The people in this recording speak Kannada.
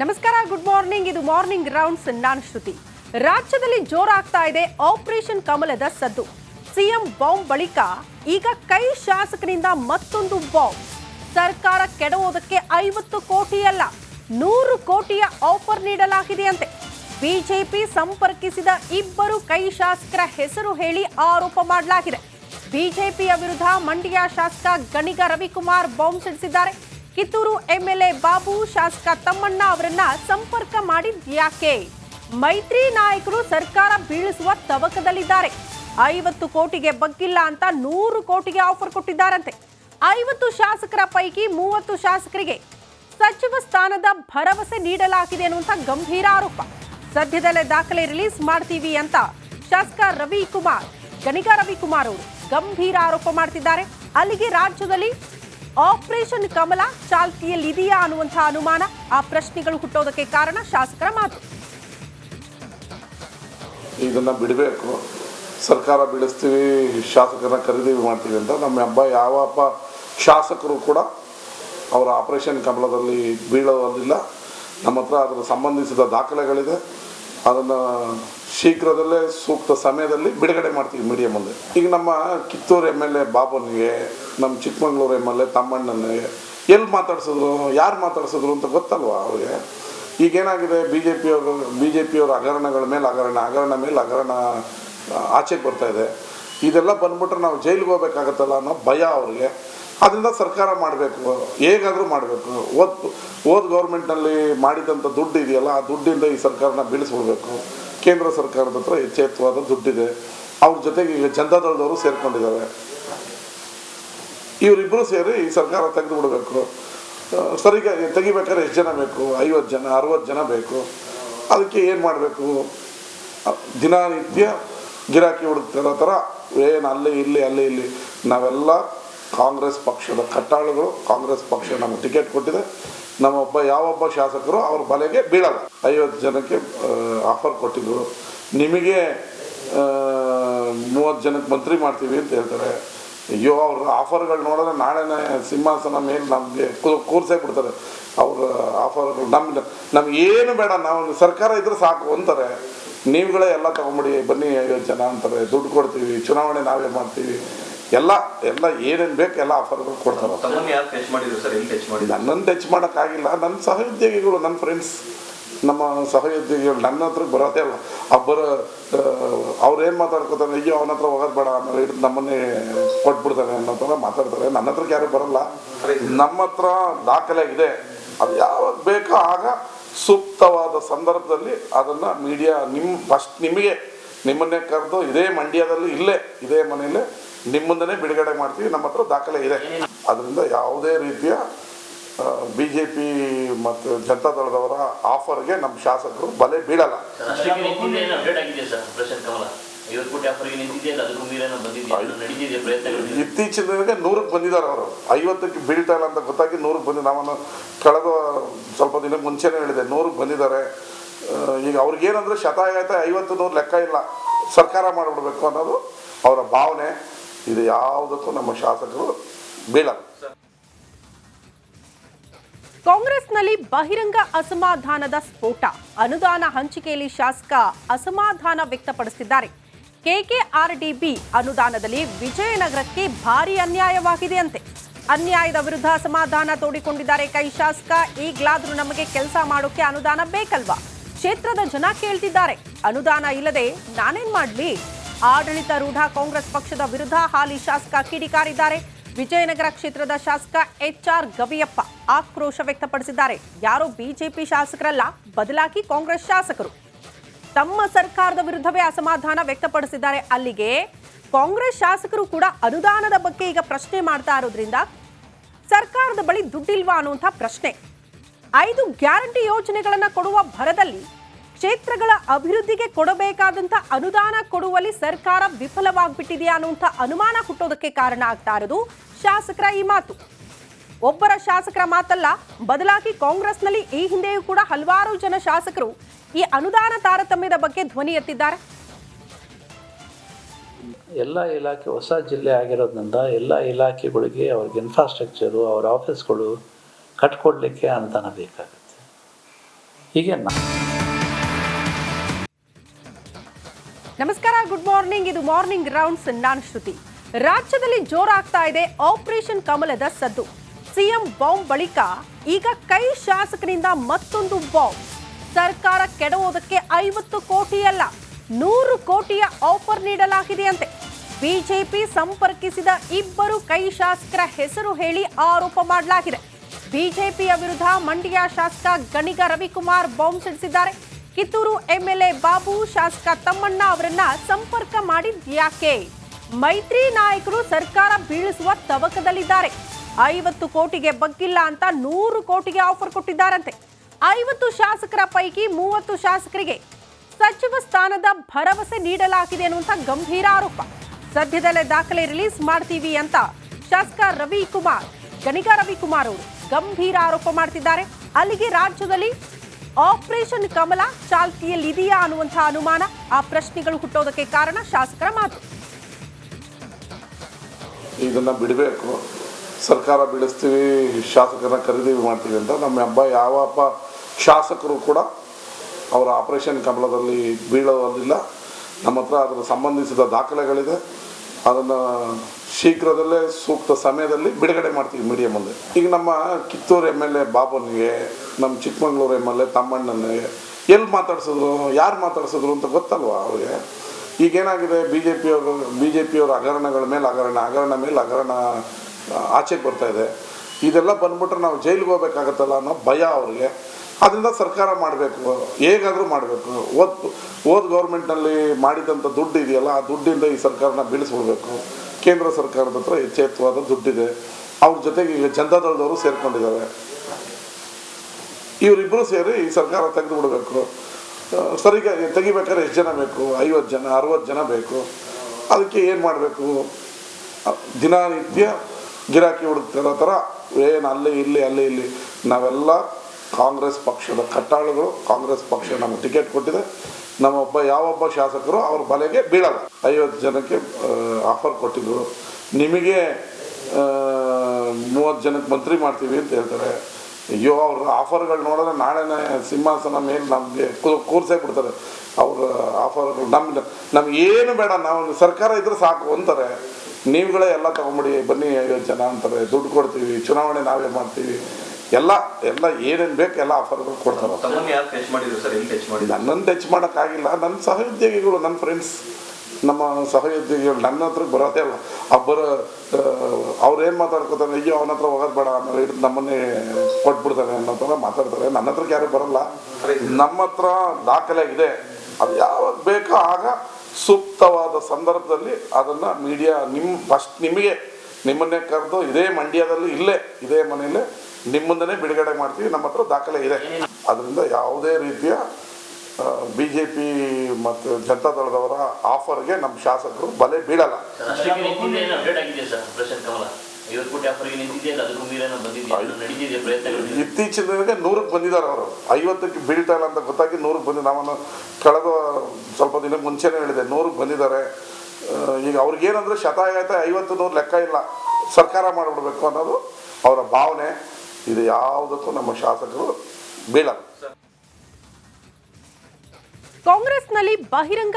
ನಮಸ್ಕಾರ ಗುಡ್ ಮಾರ್ನಿಂಗ್ ಇದು ಮಾರ್ನಿಂಗ್ ರೌಂಡ್ಸ್ ನಾನು ಶ್ರುತಿ. ರಾಜ್ಯದಲ್ಲಿ ಜೋರಾಗ್ತಾ ಇದೆ ಆಪರೇಷನ್ ಕಮಲದ ಸದ್ದು. ಸಿಎಂ ಬಾಂಬ್ ಬಳಿಕ ಈಗ ಕೈ ಶಾಸಕರಿಂದ ಮತ್ತೊಂದು ಬಾಂಬ್. ಸರ್ಕಾರ ಕೆಡವೋದಕ್ಕೆ ಐವತ್ತು ಕೋಟಿ ಅಲ್ಲ ನೂರು ಕೋಟಿಯ ಆಫರ್ ನೀಡಲಾಗಿದೆಯಂತೆ ಬಿಜೆಪಿ ಸಂಪರ್ಕಿಸಿದ ಇಬ್ಬರು ಕೈ ಶಾಸಕರ ಹೆಸರು ಹೇಳಿ ಆರೋಪ ಮಾಡಲಾಗಿದೆ. ಬಿಜೆಪಿಯ ವಿರುದ್ಧ ಮಂಡ್ಯ ಶಾಸಕ ಗಣಿಗ ರವಿಕುಮಾರ್ ಬಾಂಬ್ ಸಿಡಿಸಿದ್ದಾರೆ. ಕಿತ್ತೂರು ಎಂಎಲ್ಎ ಬಾಬು ಶಾಸಕ ತಮ್ಮಣ್ಣ ಅವರನ್ನ ಸಂಪರ್ಕ ಮಾಡಿದ್ಯಾಕೆ ಮೈತ್ರಿ ನಾಯಕರು ಸರ್ಕಾರ ಬೀಳಿಸುವ ತವಕದಲ್ಲಿದ್ದಾರೆ. ಐವತ್ತು ಕೋಟಿಗೆ ಬಗ್ಗಿಲ್ಲ ಅಂತ ನೂರು ಕೋಟಿಗೆ ಆಫರ್ ಕೊಟ್ಟಿದ್ದಾರಂತೆ. ಐವತ್ತು ಶಾಸಕರ ಪೈಕಿ ಮೂವತ್ತು ಶಾಸಕರಿಗೆ ಸಚಿವ ಸ್ಥಾನದ ಭರವಸೆ ನೀಡಲಾಗಿದೆ ಅನ್ನುವಂಥ ಗಂಭೀರ ಆರೋಪ. ಸದ್ಯದಲ್ಲೇ ದಾಖಲೆ ರಿಲೀಸ್ ಮಾಡ್ತೀವಿ ಅಂತ ಶಾಸಕ ರವಿಕುಮಾರ್, ಗಣಿಗ ರವಿಕುಮಾರ್ ಅವರು ಗಂಭೀರ ಆರೋಪ ಮಾಡ್ತಿದ್ದಾರೆ. ಅಲ್ಲಿಗೆ ರಾಜ್ಯದಲ್ಲಿ ಆಪರೇಷನ್ ಕಮಲ, ಚಾಲ್ತಿಯಲ್ಲಿ ಇದೆಯಾ ಅನ್ನುವಂತಹ ಅನುಮಾನ. ಆ ಪ್ರಶ್ನೆಗಳು ಹುಟ್ಟೋದಕ್ಕೆ ಕಾರಣ ಶಾಸಕರ ಮಾತು. ಇದನ್ನ ಬಿಡಬೇಕು. ಸರ್ಕಾರ ಬೀಳಿಸ್ತೀವಿ ಶಾಸಕರನ್ನ ಖರೀದಿ ಮಾಡ್ತೀವಿ ಅಂತ. ನಮ್ಮ ಹಬ್ಬ ಯಾವ ಹಬ್ಬ ಶಾಸಕರು ಕೂಡ ಅವರ ಆಪರೇಷನ್ ಕಮಲದಲ್ಲಿ ಬೀಳೋದಿಲ್ಲ. ನಮ್ಮ ಹತ್ರ ಅದರ ಸಂಬಂಧಿಸಿದ ದಾಖಲೆಗಳಿದೆ. ಅದನ್ನು ಶೀಘ್ರದಲ್ಲೇ ಸೂಕ್ತ ಸಮಯದಲ್ಲಿ ಬಿಡುಗಡೆ ಮಾಡ್ತೀವಿ ಮೀಡಿಯಾ ಮುಂದೆ. ಈಗ ನಮ್ಮ ಕಿತ್ತೂರು ಎಂ ಎಲ್ ಎ ಬಾಬನಿಗೆ, ನಮ್ಮ ಚಿಕ್ಕಮಂಗ್ಳೂರು ಎಂ ಎಲ್ ಎ ತಮ್ಮಣ್ಣನಿಗೆ ಎಲ್ಲಿ ಮಾತಾಡ್ಸಿದ್ರು, ಯಾರು ಮಾತಾಡ್ಸಿದ್ರು ಅಂತ ಗೊತ್ತಲ್ವಾ ಅವ್ರಿಗೆ? ಈಗೇನಾಗಿದೆ ಬಿ ಜೆ ಪಿಯವರು ಬಿ ಜೆ ಪಿಯವ್ರ ಹಗರಣಗಳ ಮೇಲೆ ಹಗರಣ ಹಗರಣ ಮೇಲೆ ಹಗರಣ ಆಚೆಗೆ ಬರ್ತಾ ಇದೆ. ಇದೆಲ್ಲ ಬಂದ್ಬಿಟ್ರೆ ನಾವು ಜೈಲಿಗೆ ಹೋಗ್ಬೇಕಾಗತ್ತಲ್ಲ ಅನ್ನೋ ಭಯ ಅವ್ರಿಗೆ. ಅದರಿಂದ ಸರ್ಕಾರ ಮಾಡಬೇಕು. ಹೇಗಾದರೂ ಮಾಡಬೇಕು. ಓದ್ ಓದ್ ಗೌರ್ಮೆಂಟ್ನಲ್ಲಿ ಮಾಡಿದಂಥ ದುಡ್ಡು ಇದೆಯಲ್ಲ, ಆ ದುಡ್ಡಿಂದ ಈ ಸರ್ಕಾರನ ಬೀಳಿಸ್ಬಿಡ್ಬೇಕು. ಕೇಂದ್ರ ಸರ್ಕಾರದ ಹತ್ರ ಎಚ್ಚೆತ್ತವಾದ ದುಡ್ಡಿದೆ. ಅವ್ರ ಜೊತೆಗೆ ಈಗ ಜನತಾದಳದವರು ಸೇರ್ಕೊಂಡಿದ್ದಾರೆ. ಇವರಿಬ್ಬರು ಸೇರಿ ಈ ಸರ್ಕಾರ ತೆಗೆದು ಬಿಡಬೇಕು ಸರಿಗೆ ತೆಗಿಬೇಕಾದ್ರೆ ಎಷ್ಟು ಜನ ಬೇಕು? ಐವತ್ತು ಜನ, ಅರವತ್ತು ಜನ ಬೇಕು. ಅದಕ್ಕೆ ಏನು ಮಾಡಬೇಕು? ದಿನನಿತ್ಯ ಗಿರಾಕಿ ಹುಡುಕ್ತಿರೋ ಥರ, ಏನು ಅಲ್ಲಿ ಇಲ್ಲಿ ಅಲ್ಲಿ ಇಲ್ಲಿ. ನಾವೆಲ್ಲ ಕಾಂಗ್ರೆಸ್ ಪಕ್ಷದ ಕಟ್ಟಾಳುಗಳು, ಕಾಂಗ್ರೆಸ್ ಪಕ್ಷ ನಮಗೆ ಟಿಕೆಟ್ ಕೊಟ್ಟಿದೆ. ನಮ್ಮೊಬ್ಬ, ಯಾವೊಬ್ಬ ಶಾಸಕರು ಅವ್ರ ಬಲೆಗೆ ಬೀಳಲ್ಲ. ಐವತ್ತು ಜನಕ್ಕೆ ಆಫರ್ ಕೊಟ್ಟಿದ್ದರು ನಿಮಗೆ ಮೂವತ್ತು ಜನಕ್ಕೆ ಮಂತ್ರಿ ಮಾಡ್ತೀವಿ ಅಂತ ಹೇಳ್ತಾರೆ. ಅಯ್ಯೋ, ಅವ್ರ ಆಫರ್ಗಳು ನೋಡಿದ್ರೆ ನಾಳೆನೇ ಸಿಂಹಾಸನ ಮೇಲೆ ನಮಗೆ ಕೂರ್ಸೇ ಬಿಡ್ತಾರೆ. ಅವ್ರ ಆಫರ್ಗಳು ನಮ್ಗೆ ನಮ್ಗೆ ಏನು ಬೇಡ, ನಾವು ಸರ್ಕಾರ ಇದ್ರೆ ಸಾಕು ಅಂತಾರೆ. ನೀವುಗಳೇ ಎಲ್ಲ ತೊಗೊಂಬಿಡಿ ಬನ್ನಿ ಐವತ್ತು ಜನ ಅಂತಾರೆ ದುಡ್ಡು ಕೊಡ್ತೀವಿ ಚುನಾವಣೆ ನಾವೇ ಮಾಡ್ತೀವಿ. ಎಲ್ಲ ಎಲ್ಲ ಏನೇನು ಬೇಕು ಎಲ್ಲ ಆಫರ್ಗಳು ಕೊಡ್ತಾರೆ. ನನ್ನನ್ನು ಟಚ್ ಮಾಡೋಕ್ಕಾಗಿಲ್ಲ. ನನ್ನ ಸಹೋದ್ಯೋಗಿಗಳು ನನ್ನ ಫ್ರೆಂಡ್ಸ್ ನಮ್ಮ ಸಹೋದ್ಯೋಗಿಗಳು ನನ್ನ ಹತ್ರ ಬರೋದೇ ಅಲ್ಲ. ಒಬ್ಬರು ಅವ್ರು ಏನು ಮಾತಾಡ್ಕೊತಾರೆ? ಅಯ್ಯೋ ಅವನ ಹತ್ರ ಹೋಗೋದು ಬೇಡ ಆಮೇಲೆ ಹಿಡಿದು ನಮ್ಮನ್ನೇ ಕೊಟ್ಬಿಡ್ತಾರೆ ಅನ್ನೋ ಥರ ಮಾತಾಡ್ತಾರೆ. ನನ್ನ ಹತ್ರಕ್ಕೆ ಯಾರು ಬರಲ್ಲ. ನಮ್ಮ ಹತ್ರ ದಾಖಲೆ ಇದೆ. ಅದು ಯಾವಾಗ ಬೇಕೋ ಆಗ ಸೂಕ್ತವಾದ ಸಂದರ್ಭದಲ್ಲಿ ಅದನ್ನು ಮೀಡಿಯಾ ನಿಮ್ಮ ಫಸ್ಟ್ ನಿಮಗೆ ನಿಮ್ಮನ್ನೇ ಕರೆದು ಇದೇ ಮಂಡ್ಯದಲ್ಲಿ ಇಲ್ಲೇ, ಇದೇ ಮನೆಯಲ್ಲೇ ನಿಮ್ಮನ್ನೇ ಬಿಡುಗಡೆ ಮಾಡ್ತೀವಿ, ನಮ್ಮ ಹತ್ರ ದಾಖಲೆ ಇದೆ. ಅದರಿಂದ ಯಾವುದೇ ರೀತಿಯ ಬಿ ಜೆ ಪಿ ಮತ್ತು ಜನತಾದಳದವರ ಆಫರ್ಗೆ ನಮ್ಮ ಶಾಸಕರು ಬಲೆ ಬೀಳಲ್ಲ. ಇತ್ತೀಚಿನ ದಿನಕ್ಕೆ ನೂರಕ್ಕೆ ಬಂದಿದ್ದಾರೆ ಅವರು. ಐವತ್ತಕ್ಕೆ ಬೀಳ್ತಾ ಇಲ್ಲ ಅಂತ ಗೊತ್ತಾಗಿ ನೂರಕ್ಕೆ ಬಂದಿದ್ದ ನಾನು ಕಳೆದ ಸ್ವಲ್ಪ ದಿನಕ್ಕೆ ಮುಂಚೆನೇ ಹೇಳಿದೆ ನೂರಕ್ಕೆ ಬಂದಿದ್ದಾರೆ. ಈಗ ಅವ್ರಿಗೇನಂದ್ರೆ ಶತಾಯತ ಐವತ್ತು ನೂರು ಲೆಕ್ಕ ಇಲ್ಲ. ಸರ್ಕಾರ ಮಾಡಿಬಿಡ್ಬೇಕು ಅನ್ನೋದು ಅವರ ಭಾವನೆ. ಇದು ಯಾವುದಕ್ಕೂ ನಮ್ಮ ಶಾಸಕರು ಬೀಳಲ್ಲ. ಕಾಂಗ್ರೆಸ್ನಲ್ಲಿ ಬಹಿರಂಗ ಅಸಮಾಧಾನದ ಸ್ಫೋಟ. ಅನುದಾನ ಹಂಚಿಕೆಯಲ್ಲಿ ಶಾಸಕ ಅಸಮಾಧಾನ ವ್ಯಕ್ತಪಡಿಸಿದ್ದಾರೆ. ಕೆಕೆಆರ್ಡಿಬಿ ಅನುದಾನದಲ್ಲಿ ವಿಜಯನಗರಕ್ಕೆ ಭಾರಿ ಅನ್ಯಾಯವಾಗಿದೆಯಂತೆ ಅನ್ಯಾಯದ ವಿರುದ್ಧ ಸಮಾಧಾನ ತೋಡಿಕೊಂಡಿದ್ದಾರೆ ಕೈ ಶಾಸಕ. ಈಗಲಾದರೂ ನಮಗೆ ಕೆಲಸ ಮಾಡೋಕೆ ಅನುದಾನ ಬೇಕಲ್ವಾ? ಕ್ಷೇತ್ರದ ಜನ ಕೇಳ್ತಿದ್ದಾರೆ. ಅನುದಾನ ಇಲ್ಲದೆ ನಾನೇನ್ ಮಾಡ್ಲಿ? ಆಡಳಿತ ರೂಢ ಕಾಂಗ್ರೆಸ್ ಪಕ್ಷದ ವಿರುದ್ಧ ಹಾಲಿ ಶಾಸಕ ಕಿಡಿಕಾರಿದ್ದಾರೆ. ವಿಜಯನಗರ ಕ್ಷೇತ್ರದ ಶಾಸಕ ಎಚ್ ಆರ್ ಗವಿಯಪ್ಪ ಆಕ್ರೋಶ ವ್ಯಕ್ತಪಡಿಸಿದ್ದಾರೆ. ಯಾರೋ ಬಿಜೆಪಿ ಶಾಸಕರಲ್ಲ, ಬದಲಾಗಿ ಕಾಂಗ್ರೆಸ್ ಶಾಸಕರು. ತಮ್ಮ ಸರ್ಕಾರದ ವಿರುದ್ಧವೇ ಅಸಮಾಧಾನ ವ್ಯಕ್ತಪಡಿಸಿದ್ದಾರೆ. ಅಲ್ಲಿಗೆ ಕಾಂಗ್ರೆಸ್ ಶಾಸಕರು ಕೂಡ ಅನುದಾನದ ಬಗ್ಗೆ ಈಗ ಪ್ರಶ್ನೆ ಮಾಡ್ತಾ ಇರೋದ್ರಿಂದ ಸರ್ಕಾರದ ಬಳಿ ದುಡ್ಡಿಲ್ವಾ ಅನ್ನುವಂಥ ಪ್ರಶ್ನೆ. ಐದು ಗ್ಯಾರಂಟಿ ಯೋಜನೆಗಳನ್ನು ಕೊಡುವ ಭರದಲ್ಲಿ ಕ್ಷೇತ್ರಗಳ ಅಭಿವೃದ್ಧಿಗೆ ಕೊಡಬೇಕಾದಂಥ ಅನುದಾನ ಕೊಡುವಲ್ಲಿ ಸರ್ಕಾರ ವಿಫಲವಾಗ್ಬಿಟ್ಟಿದೆಯಾ ಅನ್ನುವಂಥ ಅನುಮಾನ ಹುಟ್ಟೋದಕ್ಕೆ ಕಾರಣ ಆಗ್ತಾ ಇರೋದು ಶಾಸಕರ ಈ ಮಾತು. ಒಬ್ಬರ ಶಾಸಕರ ಮಾತಲ್ಲ ಬದಲಾಗಿ ಕಾಂಗ್ರೆಸ್ನಲ್ಲಿ ಈ ಹಿಂದೆಯೂ ಕೂಡ ಹಲವಾರು ಜನ ಶಾಸಕರು ಈ ಅನುದಾನ ತಾರತಮ್ಯದ ಬಗ್ಗೆ ಧ್ವನಿ ಎತ್ತಿದ್ದಾರೆ. ಎಲ್ಲ ಇಲಾಖೆ ಹೊಸ ಜಿಲ್ಲೆ ಆಗಿರೋದ್ರಿಂದ ಎಲ್ಲ ಇಲಾಖೆಗಳಿಗೆ ಅವ್ರಿಗೆ ಇನ್ಫ್ರಾಸ್ಟ್ರಕ್ಚರು ಅವ್ರ ಆಫೀಸ್ಗಳು ಕಟ್ಕೊಡ್ಲಿಕ್ಕೆ ಅನುದಾನ ಬೇಕಾಗುತ್ತೆ. ಹೀಗೆ ನಮಸ್ಕಾರ ಗುಡ್ ಮಾರ್ನಿಂಗ್ ಇದು ಮಾರ್ನಿಂಗ್ ರೌಂಡ್ಸ್ ನಾನು ಶ್ರುತಿ. ರಾಜ್ಯದಲ್ಲಿ ಜೋರಾಗ್ತಾ ಇದೆ ಆಪರೇಷನ್ ಕಮಲದ ಸದ್ದು. ಸಿಎಂ ಬಾಂಬ್ ಬಳಿಕ ಈಗ ಕೈ ಶಾಸಕರಿಂದ ಮತ್ತೊಂದು ಬಾಂಬ್. ಸರ್ಕಾರ ಕೆಡವೋದಕ್ಕೆ ಐವತ್ತು ಕೋಟಿ ಅಲ್ಲ ನೂರು ಕೋಟಿಯ ಆಫರ್ ನೀಡಲಾಗಿದೆಯಂತೆ ಬಿಜೆಪಿ ಸಂಪರ್ಕಿಸಿದ ಇಬ್ಬರು ಕೈ ಶಾಸಕರ ಹೆಸರು ಹೇಳಿ ಆರೋಪ ಮಾಡಲಾಗಿದೆ. ಬಿಜೆಪಿಯ ವಿರುದ್ಧ ಮಂಡ್ಯ ಶಾಸಕ ಗಣಿಗ ರವಿಕುಮಾರ್ ಬಾಂಬ್ ಸಿಡಿಸಿದ್ದಾರೆ. ಕಿತ್ತೂರು ಎಂಎಲ್ಎ ಬಾಬು ಶಾಸಕ ತಮ್ಮಣ್ಣ ಅವರನ್ನ ಸಂಪರ್ಕ ಮಾಡಿದ್ಯಾಕೆ ಮೈತ್ರಿ ನಾಯಕರು ಸರ್ಕಾರ ಬೀಳಿಸುವ ತವಕದಲ್ಲಿದ್ದಾರೆ. ಐವತ್ತು ಕೋಟಿಗೆ ಬಗ್ಗಿಲ್ಲ ಅಂತ ನೂರು ಕೋಟಿಗೆ ಆಫರ್ ಕೊಟ್ಟಿದ್ದಾರಂತೆ. ಐವತ್ತು ಶಾಸಕರ ಪೈಕಿ ಮೂವತ್ತು ಶಾಸಕರಿಗೆ ಸಚಿವ ಸ್ಥಾನದ ಭರವಸೆ ನೀಡಲಾಗಿದೆ ಅನ್ನುವಂಥ ಗಂಭೀರ ಆರೋಪ. ಸದ್ಯದಲ್ಲೇ ದಾಖಲೆ ರಿಲೀಸ್ ಮಾಡ್ತೀವಿ ಅಂತ ಶಾಸಕ ರವಿಕುಮಾರ್, ಗಣಿಗ ರವಿಕುಮಾರ್ ಅವರು ಗಂಭೀರ ಆರೋಪ ಮಾಡ್ತಿದ್ದಾರೆ. ಅಲ್ಲಿಗೆ ರಾಜ್ಯದಲ್ಲಿ ಆಪರೇಷನ್ ಕಮಲ ಚಾಲ್ತಿಯಲ್ಲಿದೆಯಾ ಅನ್ನುವಂತಹ ಅನುಮಾನ, ಆ ಪ್ರಶ್ನೆಗಳು ಹುಟ್ಟೋದಕ್ಕೆ ಕಾರಣ ಶಾಸಕರ ಮಾತು. ಇದನ್ನ ಬಿಡಬೇಕು. ಸರ್ಕಾರ ಬೀಳಿಸ್ತೀವಿ, ಶಾಸಕರನ್ನ ಖರೀದಿ ಮಾಡ್ತೀವಿ ಅಂತ ನಮ್ಮ ಹಬ್ಬ. ಯಾವ ಹಬ್ಬ ಶಾಸಕರು ಕೂಡ ಅವರ ಆಪರೇಷನ್ ಕಮಲದಲ್ಲಿ ಬೀಳೋದಿಲ್ಲ. ನಮ್ಮ ಹತ್ರ ಅದರ ಸಂಬಂಧಿಸಿದ ದಾಖಲೆಗಳಿದೆ. ಅದನ್ನು ಶೀಘ್ರದಲ್ಲೇ ಸೂಕ್ತ ಸಮಯದಲ್ಲಿ ಬಿಡುಗಡೆ ಮಾಡ್ತೀವಿ ಮೀಡಿಯಾ ಮುಂದೆ. ಈಗ ನಮ್ಮ ಕಿತ್ತೂರು ಎಂ ಎಲ್ ಎ ಬಾಬನಿಗೆ, ನಮ್ಮ ಚಿಕ್ಕಮಂಗ್ಳೂರು ಎಂ ಎಲ್ ಎ ತಮ್ಮಣ್ಣನಿಗೆ ಎಲ್ಲಿ ಮಾತಾಡ್ಸಿದ್ರು, ಯಾರು ಮಾತಾಡ್ಸಿದ್ರು ಅಂತ ಗೊತ್ತಲ್ವಾ ಅವ್ರಿಗೆ? ಈಗೇನಾಗಿದೆ ಬಿ ಜೆ ಪಿಯವರು ಬಿ ಜೆ ಪಿಯವ್ರ ಹಗರಣಗಳ ಮೇಲೆ ಹಗರಣ ಹಗರಣ ಮೇಲೆ ಹಗರಣ ಆಚೆಗೆ ಇದೆ. ಇದೆಲ್ಲ ಬಂದ್ಬಿಟ್ರೆ ನಾವು ಜೈಲಿಗೆ ಹೋಗ್ಬೇಕಾಗತ್ತಲ್ಲ ಅನ್ನೋ ಭಯ ಅವರಿಗೆ. ಅದರಿಂದ ಸರ್ಕಾರ ಮಾಡಬೇಕು. ಹೇಗಾದರೂ ಮಾಡಬೇಕು. ಓದ್ ಓದ್ ಗೌರ್ಮೆಂಟ್ನಲ್ಲಿ ಮಾಡಿದಂಥ ದುಡ್ಡು ಇದೆಯಲ್ಲ, ಆ ದುಡ್ಡಿಂದ ಈ ಸರ್ಕಾರನ ಬೀಳಿಸ್ಬಿಡ್ಬೇಕು. ಕೇಂದ್ರ ಸರ್ಕಾರದ ಹತ್ರ ಎಚ್ಚೆತ್ತುವಾದ ದುಡ್ಡಿದೆ. ಅವ್ರ ಜೊತೆಗೆ ಈಗ ಜನತಾದಳದವರು ಸೇರಿಕೊಂಡಿದ್ದಾರೆ. ಇವರಿಬ್ಬರು ಸೇರಿ ಈ ಸರ್ಕಾರ ತೆಗೆದು ಬಿಡಬೇಕು ಸರಿಗ ತೆಗಿಬೇಕಾದ್ರೆ ಎಷ್ಟು ಜನ ಬೇಕು? ಐವತ್ತು ಜನ, ಅರವತ್ತು ಜನ ಬೇಕು. ಅದಕ್ಕೆ ಏನು ಮಾಡಬೇಕು? ದಿನನಿತ್ಯ ಗಿರಾಕಿ ಹುಡುಕ್ತಿರೋ ಥರ, ಏನು ಅಲ್ಲಿ ಇಲ್ಲಿ ಅಲ್ಲಿ ಇಲ್ಲಿ. ನಾವೆಲ್ಲ ಕಾಂಗ್ರೆಸ್ ಪಕ್ಷದ ಕಟ್ಟಾಳುಗಳು, ಕಾಂಗ್ರೆಸ್ ಪಕ್ಷ ನಮಗೆ ಟಿಕೆಟ್ ಕೊಟ್ಟಿದೆ. ನಮ್ಮೊಬ್ಬ, ಯಾವೊಬ್ಬ ಶಾಸಕರು ಅವ್ರ ಬಲೆಗೆ ಬೀಳಲ್ಲ. ಐವತ್ತು ಜನಕ್ಕೆ ಆಫರ್ ಕೊಟ್ಟಿದ್ದರು ನಿಮಗೆ ಮೂವತ್ತು ಜನಕ್ಕೆ ಮಂತ್ರಿ ಮಾಡ್ತೀವಿ ಅಂತ ಹೇಳ್ತಾರೆ. ಅಯ್ಯೋ, ಅವ್ರ ಆಫರ್ಗಳು ನೋಡಿದ್ರೆ ನಾಳೆನೇ ಸಿಂಹಾಸನ ಮೇಲೆ ನಮಗೆ ಕೂರ್ಸೇ ಬಿಡ್ತಾರೆ. ಅವ್ರ ಆಫರ್ಗಳು ನಮ್ಗೆ ನಮ್ಗೆ ಏನು ಬೇಡ, ನಾವು ಸರ್ಕಾರ ಇದ್ರೆ ಸಾಕು ಅಂತಾರೆ. ನೀವುಗಳೇ ಎಲ್ಲ ತಗೊಂಬಿಡಿ ಬನ್ನಿ ಐವತ್ತು ಜನ ಅಂತಾರೆ ದುಡ್ಡು ಕೊಡ್ತೀವಿ ಚುನಾವಣೆ ನಾವೇ ಮಾಡ್ತೀವಿ. ಎಲ್ಲ ಎಲ್ಲ ಏನೇನು ಬೇಕು ಎಲ್ಲ ಆಫರ್ಗಳು ಕೊಡ್ತಾರೆ. ನನ್ನನ್ನು ಟಚ್ ಮಾಡೋಕ್ಕಾಗಿಲ್ಲ. ನನ್ನ ಸಹೋದ್ಯೋಗಿಗಳು ನನ್ನ ಫ್ರೆಂಡ್ಸ್ ನಮ್ಮ ಸಹೋದ್ಯೋಗಿಗಳು ನನ್ನ ಹತ್ರ ಬರೋದೇ ಅಲ್ಲ. ಒಬ್ಬರು ಅವ್ರು ಏನು ಮಾತಾಡ್ಕೊತಾರೆ? ಅಯ್ಯೋ ಅವನ ಹತ್ರ ಹೋಗೋದು ಬೇಡ ಆಮೇಲೆ ಹಿಡಿದು ನಮ್ಮನ್ನೇ ಕೊಟ್ಬಿಡ್ತಾರೆ ಅನ್ನೋ ಥರ ಮಾತಾಡ್ತಾರೆ. ನನ್ನ ಹತ್ರಕ್ಕೆ ಯಾರು ಬರಲ್ಲ. ನಮ್ಮ ಹತ್ರ ದಾಖಲೆ ಇದೆ. ಅದು ಯಾವಾಗ ಬೇಕೋ ಆಗ ಸೂಕ್ತವಾದ ಸಂದರ್ಭದಲ್ಲಿ ಅದನ್ನು ಮೀಡಿಯಾ ನಿಮ್ಮ ಫಸ್ಟ್ ನಿಮಗೆ ನಿಮ್ಮನ್ನೇ ಕರೆದು ಇದೇ ಮಂಡ್ಯದಲ್ಲಿ ಇಲ್ಲೇ, ಇದೇ ಮನೆಯಲ್ಲೇ ನಿಮ್ಮನ್ನೇ ಬಿಡುಗಡೆ ಮಾಡ್ತೀವಿ, ನಮ್ಮ ಹತ್ರ ದಾಖಲೆ ಇದೆ. ಅದರಿಂದ ಯಾವುದೇ ರೀತಿಯ ಬಿ ಜೆ ಪಿ ಮತ್ತು ಜನತಾದಳದವರ ಆಫರ್ಗೆ ನಮ್ಮ ಶಾಸಕರು ಬಲೆ ಬೀಳಲ್ಲ. ಇತ್ತೀಚಿನ ದಿನಕ್ಕೆ ನೂರಕ್ಕೆ ಬಂದಿದ್ದಾರೆ ಅವರು. ಐವತ್ತಕ್ಕೆ ಬೀಳ್ತಾ ಇಲ್ಲ ಅಂತ ಗೊತ್ತಾಗಿ ನೂರಕ್ಕೆ ಬಂದಿದ್ದ ನಾನು ಕಳೆದ ಸ್ವಲ್ಪ ದಿನ ಮುಂಚೆನೇ ಹೇಳಿದೆ ನೂರಕ್ಕೆ ಬಂದಿದ್ದಾರೆ. ಈಗ ಅವ್ರಿಗೇನಂದ್ರೆ ಶತಾಯತ ಐವತ್ತು ನೂರು ಲೆಕ್ಕ ಇಲ್ಲ. ಸರ್ಕಾರ ಮಾಡಿಬಿಡ್ಬೇಕು ಅನ್ನೋದು ಅವರ ಭಾವನೆ. ಇದು ಯಾವುದಕ್ಕೂ ನಮ್ಮ ಶಾಸಕರು ಬೀಳ ಕಾಂಗ್ರೆಸ್ನಲ್ಲಿ ಬಹಿರಂಗ